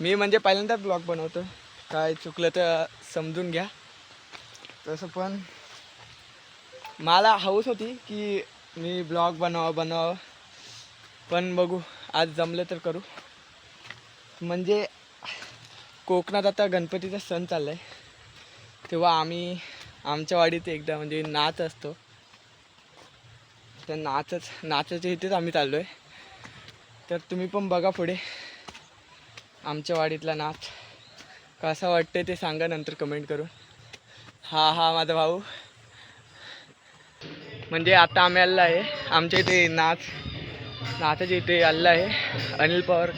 मी म्हणजे पहिल्यांदा ब्लॉग बनवतो काय चुकलं तर समजून घ्या. तसं पण मला हौस होती की मी ब्लॉग बनवावं बनवावं. पण बघू आज जमलं तर करू. म्हणजे कोकणात आता गणपतीचा सण चालला आहे तेव्हा आम्ही आमच्या वाडीत एकदा म्हणजे नाच असतो. तर नाचच नाचाच्या इथेच आम्ही चाललो आहे तर तुम्ही पण बघा पुढे. आमच्या वाडीतला नाच कसा वाटतंय ते सांगा नंतर कमेंट करून. हा हा माझा भाऊ. म्हणजे आता आम्ही आलेला आहे. आमच्या इथे नाच नाचाच्या इथे आलेला आहे. अनिल पवार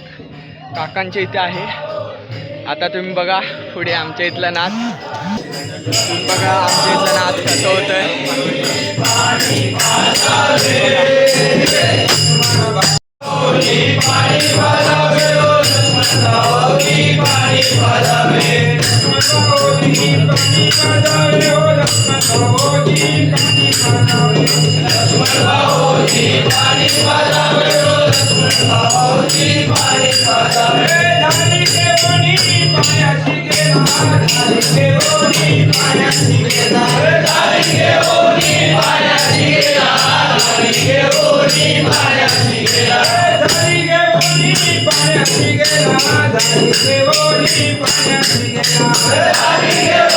काकांच्या इथे आहे. आता तुम्ही बघा पुढे आमच्या इथला नाच तुम्ही बघा आमच्या इथला नाच कसं होतं होतंय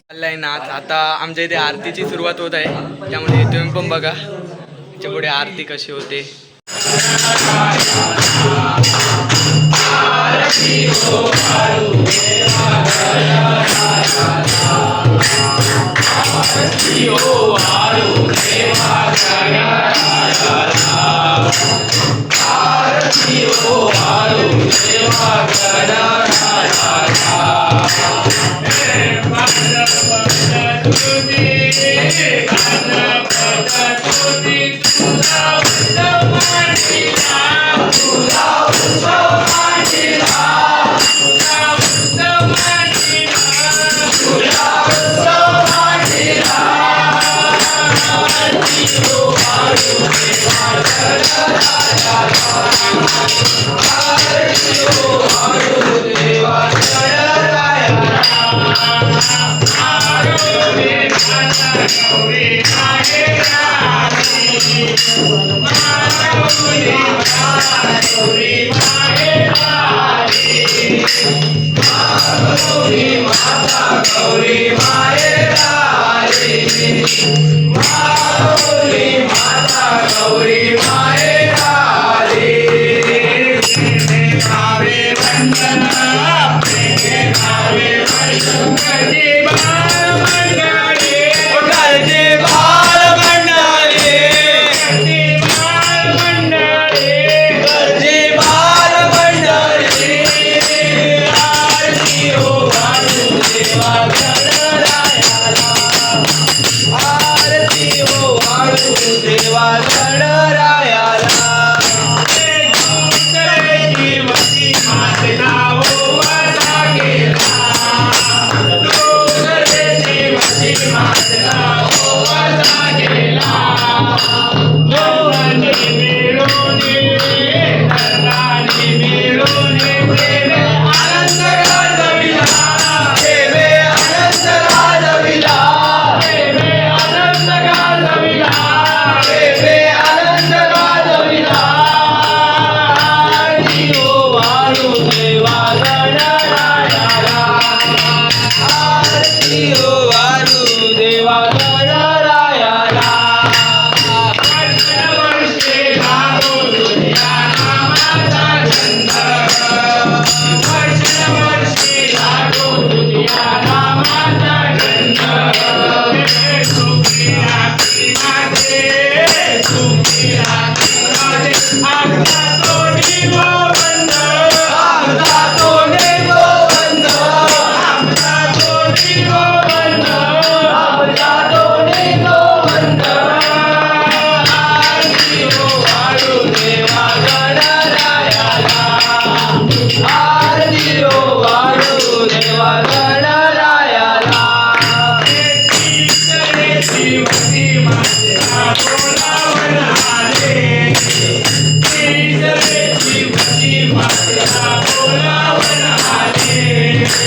चाललाय नाच आता आमच्या इथे आरतीची सुरुवात होत आहे. त्यामुळे तुम्ही पण बघा. त्याच्या पुढे आरती कशी होते. Maa Gauri Maa Gauri Maa Thank you.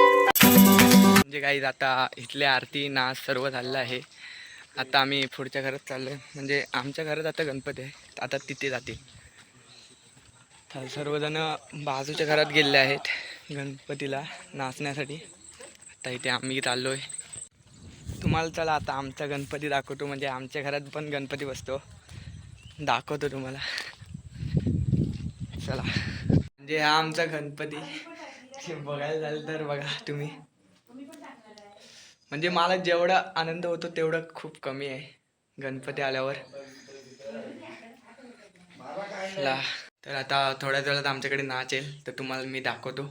म्हणजे काही आता इथली आरती नाच सर्व झालेलं आहे. आता आम्ही पुढच्या घरात चाललो आहे म्हणजे आमच्या घरात आता गणपती आहे. आता तिथे जातील. तर सर्वजण बाजूच्या घरात गेलेले आहेत गणपतीला नाचण्यासाठी. आता इथे आम्ही चाललो आहे तुम्हाला चला आता आमचा गणपती दाखवतो. म्हणजे आमच्या घरात पण गणपती बसतो. दाखवतो तुम्हाला. चला. म्हणजे हा आमचा गणपती. बघायला झालं तर बघा तुम्ही. म्हणजे मला जेवढा आनंद होतो तेवढं खूप कमी आहे. गणपती आल्यावर. ला. तर आता थोड्याच वेळात आमच्याकडे नाच येईल. तर तुम्हाला मी दाखवतो.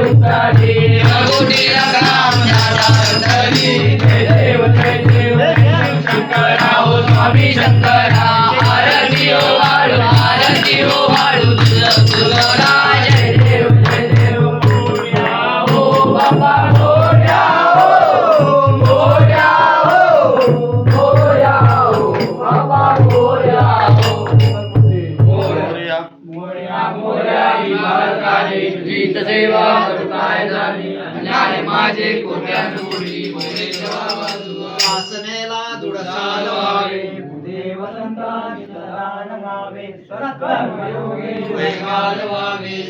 उतारे. लगोटीला काम दादा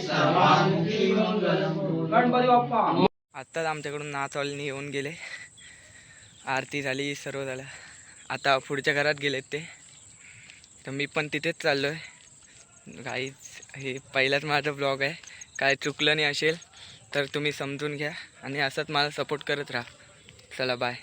सर्वांगी मंगल गणपती बाप्पा. आत्ताच आमच्याकडून नाचवालीने येऊन गेले. आरती झाली सर्व झालं. आता पुढच्या घरात गेलेत ते. तर मी पण तिथेच चाललो आहे काहीच हे पहिलाच माझा ब्लॉग आहे. काय चुकलं नाही असेल. तर तुम्ही समजून घ्या आणि असंच मला सपोर्ट करत राहा. चला बाय